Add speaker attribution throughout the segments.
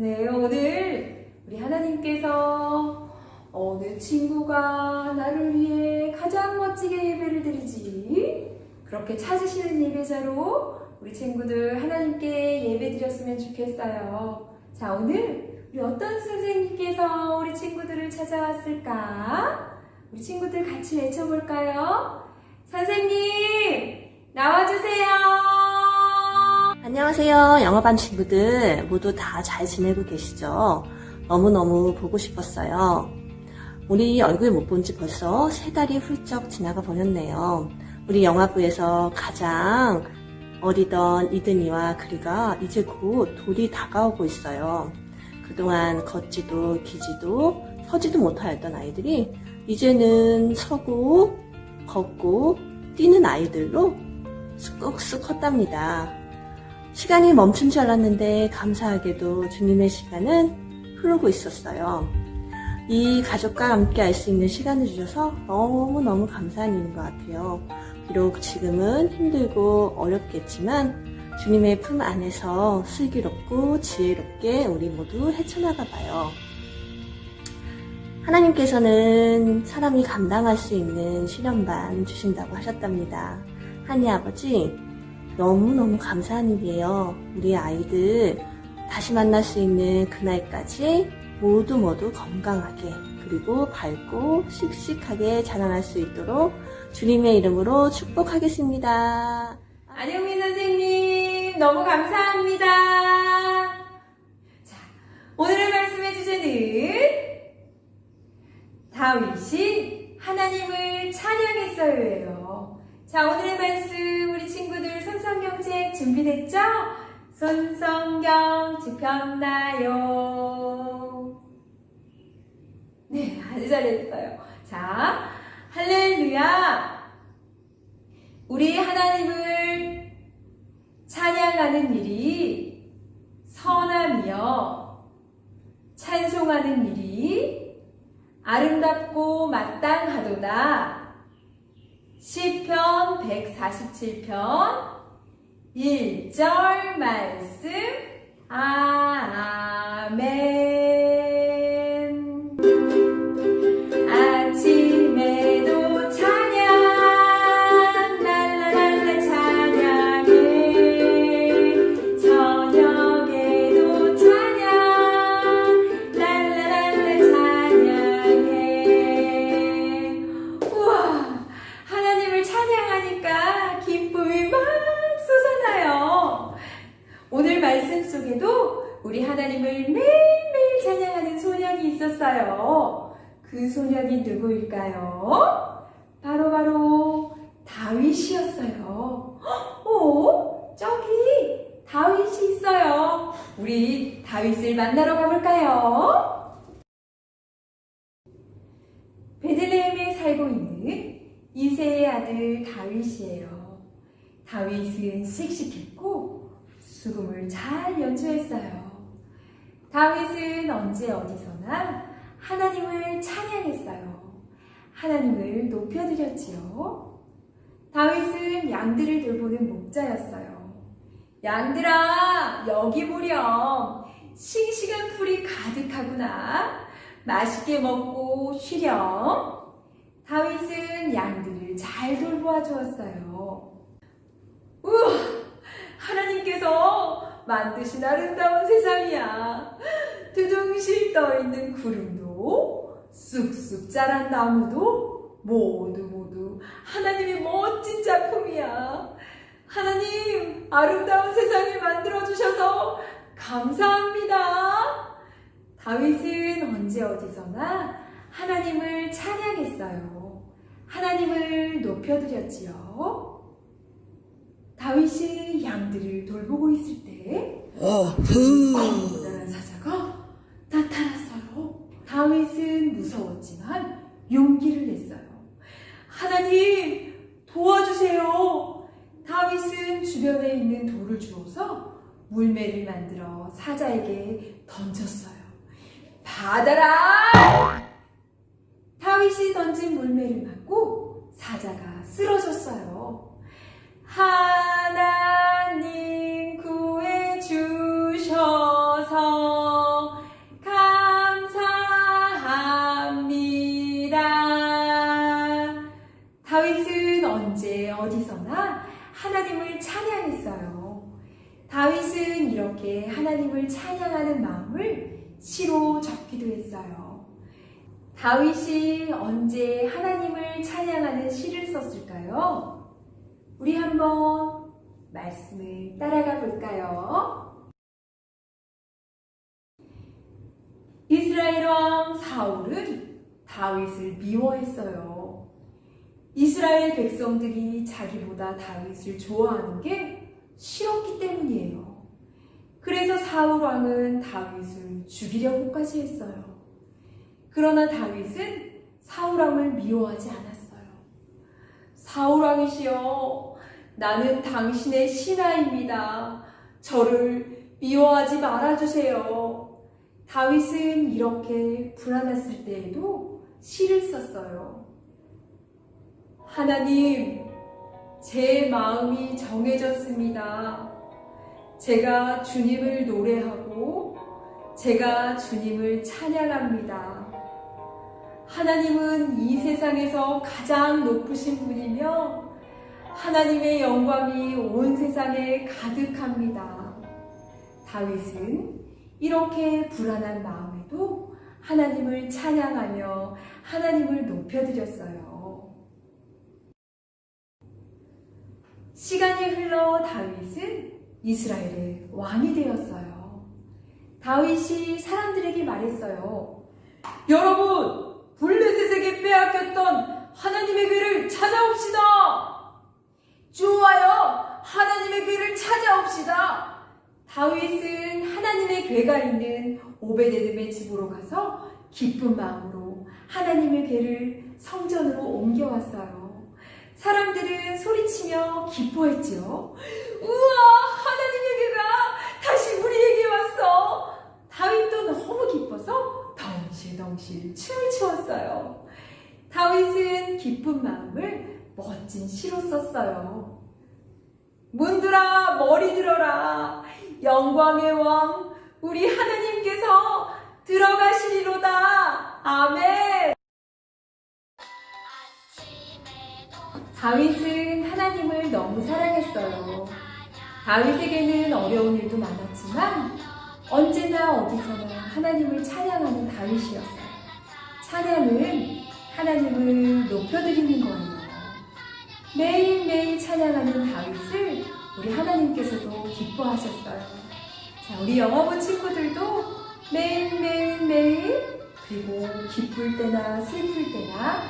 Speaker 1: 네, 오늘 우리 하나님께서 어느 친구가 나를 위해 가장 멋지게 예배를 드리지? 그렇게 찾으시는 예배자로 우리 친구들 하나님께 예배 드렸으면 좋겠어요. 자, 오늘 우리 어떤 선생님께서 우리 친구들을 찾아왔을까? 우리 친구들 같이 외쳐볼까요? 선생님, 나와주세요!
Speaker 2: 안녕하세요. 영어반 친구들 모두 다 잘 지내고 계시죠? 너무너무 보고 싶었어요. 우리 얼굴 못 본 지 벌써 세 달이 훌쩍 지나가 버렸네요. 우리 영화부에서 가장 어리던 이든이와 그리가 이제 곧 돌이 다가오고 있어요. 그동안 걷지도 기지도 서지도 못하였던 아이들이 이제는 서고 걷고 뛰는 아이들로 쑥쑥 컸답니다. 시간이 멈춘 줄 알았는데 감사하게도 주님의 시간은 흐르고 있었어요. 이 가족과 함께 할수 있는 시간을 주셔서 너무너무 감사한 일인 것 같아요. 비록 지금은 힘들고 어렵겠지만 주님의 품 안에서 슬기롭고 지혜롭게 우리 모두 헤쳐나가 봐요. 하나님께서는 사람이 감당할 수 있는 시련반 주신다고 하셨답니다. 하니 아버지, 너무너무 감사한 일이에요. 우리 아이들 다시 만날 수 있는 그날까지 모두 모두 건강하게 그리고 밝고 씩씩하게 자라날 수 있도록 주님의 이름으로 축복하겠습니다.
Speaker 1: 안영민 선생님, 너무 감사합니다. 자, 오늘의 말씀의 주제는 다윗이 하나님을 찬양했어요예요. 자, 오늘의 말씀 우리 친구들 손성경책 준비됐죠? 손성경 집혔나요? 네, 아주 잘했어요. 자, 할렐루야! 우리 하나님을 찬양하는 일이 선하며 찬송하는 일이 아름답고 마땅하도다. 시편 147편 1절 말씀. 아멘 말씀 속에도 우리 하나님을 매일매일 찬양하는 소년이 있었어요 그 소년이 누구일까요? 바로 바로 다윗이었어요. 어? 저기 다윗이 있어요. 우리 다윗을 만나러 가볼까요? 베들레헴에 살고 있는 이세의 아들 다윗이에요. 다윗은 씩씩했고 수금을 잘 연주했어요. 다윗은 언제 어디서나 하나님을 찬양했어요. 하나님을 높여드렸지요. 다윗은 양들을 돌보는 목자였어요. 양들아, 여기 보렴. 싱싱한 풀이 가득하구나. 맛있게 먹고 쉬렴. 다윗은 양들을 잘 돌보아 주었어요. 하나님께서 만드신 아름다운 세상이야. 두둥실 떠있는 구름도 쑥쑥 자란 나무도 모두 모두 하나님의 멋진 작품이야. 하나님 아름다운 세상을 만들어 주셔서 감사합니다. 다윗은 언제 어디서나 하나님을 찬양했어요. 하나님을 높여드렸지요. 다윗이 양들을 돌보고 있을 때 커다란 사자가 나타났어요. 다윗은 무서웠지만 용기를 냈어요. 하나님 도와주세요. 다윗은 주변에 있는 돌을 주워서 물매를 만들어 사자에게 던졌어요. 받아라! 다윗이 던진 물매를 맞고 사자가 쓰러졌어요. 하 찬양하는 마음을 시로 적기도 했어요. 다윗이 언제 하나님을 찬양하는 시를 썼을까요? 우리 한번 말씀을 따라가 볼까요? 이스라엘 왕 사울은 다윗을 미워했어요. 이스라엘 백성들이 자기보다 다윗을 좋아하는 게 싫었기 때문이에요. 그래서 사울 왕은 다윗을 죽이려고까지 했어요. 그러나 다윗은 사울 왕을 미워하지 않았어요. 사울 왕이시여, 나는 당신의 신하입니다. 저를 미워하지 말아주세요. 다윗은 이렇게 불안했을 때에도 시를 썼어요. 하나님, 제 마음이 정해졌습니다. 제가 주님을 노래하고 제가 주님을 찬양합니다. 하나님은 이 세상에서 가장 높으신 분이며 하나님의 영광이 온 세상에 가득합니다. 다윗은 이렇게 불안한 마음에도 하나님을 찬양하며 하나님을 높여드렸어요. 시간이 흘러 다윗은 이스라엘의 왕이 되었어요. 다윗이 사람들에게 말했어요. 여러분, 블레셋에게 빼앗겼던 하나님의 귀를 찾아옵시다. 좋아요, 하나님의 귀를 찾아옵시다. 다윗은 하나님의 괴가 있는 오베데돔의 집으로 가서 기쁜 마음으로 하나님의 괴를 성전으로 옮겨왔어요. 사람들은 소리치며 기뻐했지요. 우와, 하나님의 괴가 다시 우리에게 왔어. 다윗도 너무 기뻐서 덩실덩실 춤을 추었어요. 다윗은 기쁜 마음을 멋진 시로 썼어요. 문들아 머리 들어라 영광의 왕 우리 하나님께서 들어가시리로다 아멘 다윗은 하나님을 너무 사랑했어요. 다윗에게는 어려운 일도 많았지만 언제나 어디서나 하나님을 찬양하는 다윗이었어요. 찬양은 하나님을 높여드리는 거예요. 매일매일 찬양하는 다윗을 우리 하나님께서도 기뻐하셨어요. 자, 우리 영어부 친구들도 매일매일매일 그리고 기쁠 때나 슬플 때나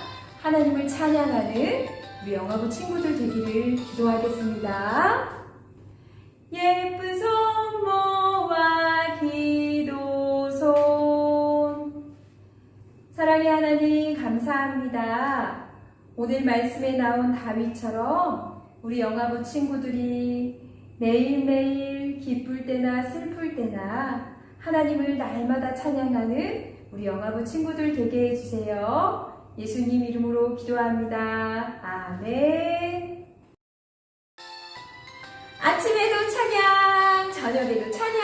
Speaker 1: 하나님을 찬양하는 우리 영어부 친구들 되기를 기도하겠습니다. 예쁜 손모와 기도손 사랑의 하나님 감사합니다. 오늘 말씀에 나온 다윗처럼 우리 영화부 친구들이 매일매일 기쁠 때나 슬플 때나 하나님을 날마다 찬양하는 우리 영화부 친구들 되게 해주세요. 예수님 이름으로 기도합니다. 저녁에도 찬양.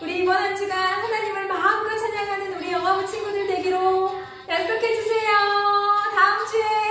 Speaker 1: 우리 이번 한 주간 하나님을 마음껏 찬양하는 우리 영화부 친구들 되기로 약속해 주세요. 다음 주에.